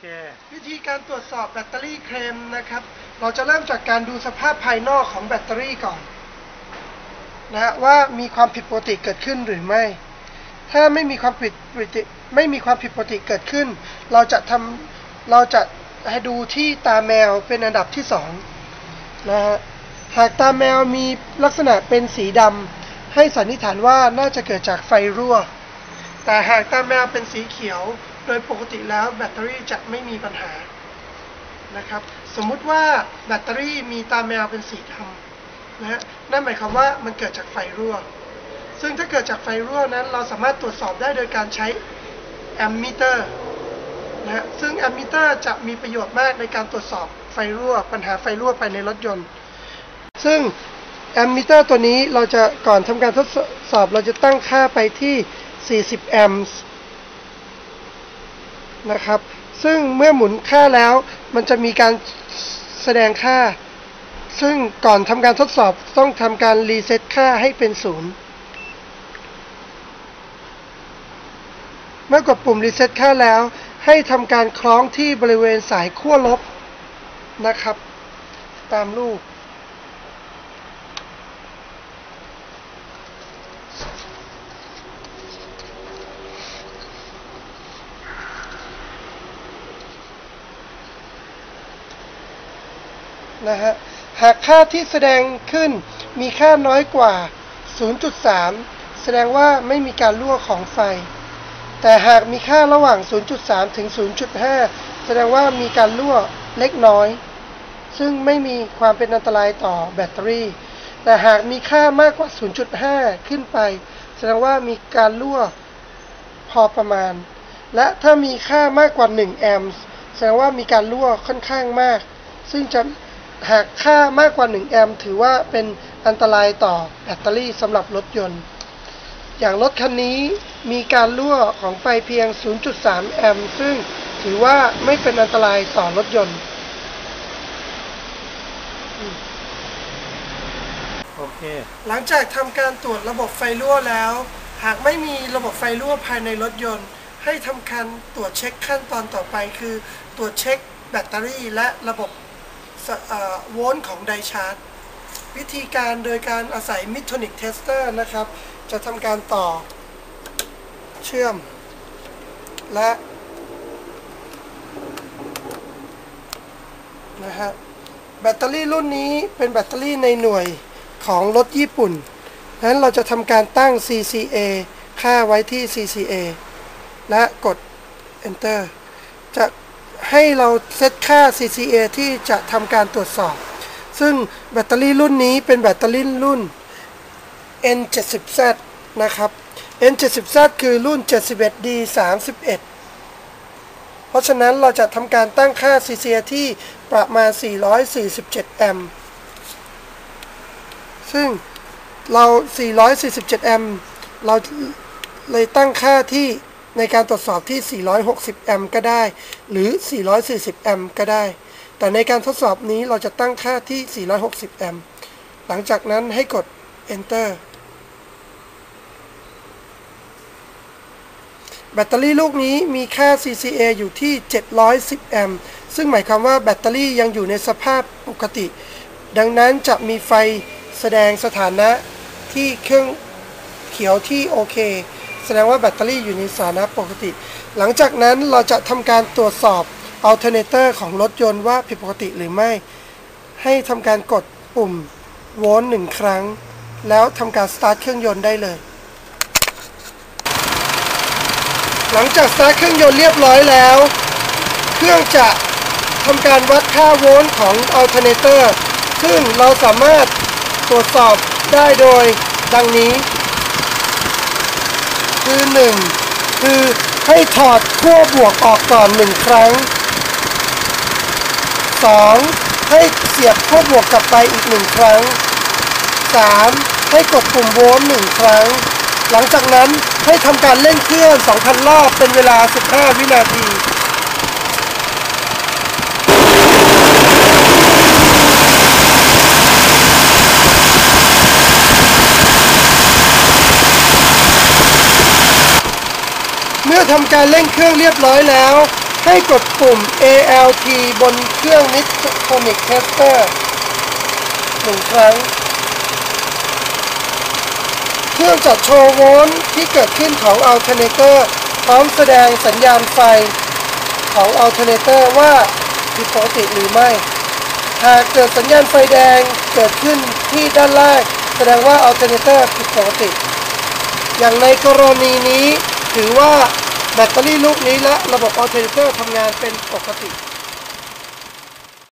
เค วิธีการตรวจสอบแบตเตอรี่เคลมนะครับ เราจะเริ่มจากการดูสภาพภายนอกของแบตเตอรี่ก่อนนะว่ามีความผิดปกติเกิดขึ้นหรือไม่ ถ้าไม่มีความผิดปกติไม่มีความผิดปกติเกิดขึ้น เราจะทำเราจะให้ดูที่ตาแมวเป็นอันดับที่สองนะฮะหากตาแมวมีลักษณะเป็นสีดำให้สันนิษฐานว่าน่าจะเกิดจากไฟรั่ว แต่หากตาแมวเป็นสีเขียว โดยปกติแล้วแบตเตอรี่จะไม่มีปัญหานะครับ สมมุติว่าแบตเตอรี่มีตาแมวเป็นสีดำนะฮะนั่นหมายความว่ามันเกิดจากไฟรั่ว ซึ่งถ้าเกิดจากไฟรั่วนั้น เราสามารถตรวจสอบได้โดยการใช้แอมมิเตอร์นะฮะซึ่งแอมมิเตอร์จะมีประโยชน์มากในการตรวจสอบไฟรั่ว ปัญหาไฟรั่วภายในรถยนต์ ซึ่งแอมมิเตอร์ตัวนี้เราจะก่อนทำการทดสอบเราจะตั้งค่าไปที่ 40 แอมป์ นะครับ ซึ่งเมื่อหมุนค่าแล้วมันจะมีการแสดงค่า ซึ่งก่อนทำการทดสอบต้องทำการรีเซ็ตค่าให้เป็นศูนย์เมื่อกดปุ่มรีเซ็ตค่าแล้ว ให้ทำการคล้องที่บริเวณสายขั้วลบนะครับ ตามรูป นะฮะหากค่าที่แสดงขึ้นมีค่าน้อยกว่า 0.3 แสดงว่าไม่มีการรั่วของไฟ แต่หากมีค่าระหว่าง 0.3 ถึง 0.5 แสดงว่ามีการรั่วเล็กน้อย ซึ่งไม่มีความเป็นอันตรายต่อแบตเตอรี่ แต่หากมีค่ามากกว่า 0.5 ขึ้นไป แสดงว่ามีการรั่วพอประมาณ และถ้ามีค่ามากกว่า 1 แอมป์แสดงว่ามีการรั่วค่อนข้างมาก ซึ่งจะ หากค่ามากกว่า 1 แอมป์ถือว่าเป็นอันตรายต่อแบตเตอรี่สำหรับรถยนต์ อย่างรถคันนี้มีการรั่วของไฟเพียง 0.3 แอมป์ซึ่งถือว่าไม่เป็นอันตรายต่อรถยนต์ โอเค หลังจากทำการตรวจระบบไฟรั่วแล้ว หากไม่มีระบบไฟรั่วภายในรถยนต์ ให้ทำการตรวจเช็คขั้นตอนต่อไปคือ ตรวจเช็คแบตเตอรี่และระบบ โวลต์ของไดชาร์จวิธีการโดยการอาศัยมิทโทนิกเทสเตอร์นะครับ จะทำการต่อเชื่อม และนะฮะแบตเตอรี่รุ่นนี้เป็นแบตเตอรี่ในหน่วยของรถญี่ปุ่นดังนั้นเราจะทำการตั้ง CCA ค่าไว้ที่ CCA และกด Enter จะ ให้เราเซตค่า CCA ที่จะทำการตรวจสอบ ซึ่งแบตเตอรี่รุ่นนี้เป็นแบตเตอรี่รุ่น N70Z นะครับ N70Z คือรุ่น 71D31 เพราะฉะนั้นเราจะทำการตั้งค่า CCA ที่ประมาณ 447 แอมป์ ซึ่งเรา 447 แอมป์ เราเลยตั้งค่าที่ ในการตรวจสอบที่ 460 แอมป์ก็ได้ หรือ 440 แอมป์ก็ได้ แต่ในการทดสอบนี้เราจะตั้งค่าที่ 460 แอมป์ หลังจากนั้นให้กด enter แบตเตอรี่ลูกนี้มีค่า CCA อยู่ที่ 710 แอมป์ ซึ่งหมายความว่าแบตเตอรี่ยังอยู่ในสภาพปกติ ดังนั้นจะมีไฟแสดงสถานะที่เครื่องเขียวที่โอเค แสดงว่าแบตเตอรี่อยู่ในสถานะปกติ หลังจากนั้นเราจะทำการตรวจสอบอัลเทอร์เนเตอร์ของรถยนต์ว่าผิดปกติหรือไม่ ให้ทำการกดปุ่มโวลต์หนึ่งครั้ง แล้วทำการสตาร์ทเครื่องยนต์ได้เลย หลังจากสตาร์ทเครื่องยนต์เรียบร้อยแล้ว เครื่องจะทำการวัดค่าโวลต์ของอัลเทอร์เนเตอร์ซึ่งเราสามารถตรวจสอบได้โดยดังนี้ คือ1คือให้ถอดขั้วบวกออกก่อน1ครั้ง 2. ให้เสียบขั้วบวกกลับไปอีก1ครั้ง 3. ให้กดปุ่มโวลต์1ครั้ง หลังจากนั้นให้ทำการเล่นเครื่อง 2,000 รอบเป็นเวลา 15 วินาที เมื่อทำการเร่งเครื่องเรียบร้อยแล้ว ให้กดปุ่ม ALT บนเครื่อง Nitonic Tester หนึ่งครั้ง เครื่องจะโชว์โวลต์ที่เกิดขึ้นของ Alternator พร้อมแสดงสัญญาณไฟของ Alternator ว่าผิดปกติหรือไม่ หากเกิดสัญญาณไฟแดงเกิดขึ้นที่ด้านล่างแสดงว่า Alternator ผิดปกติ อย่างในกรณีนี้ถือว่า แบตเตอรี่ลูกนี้และระบบออเทนเซอร์ทำงานเป็นปกติ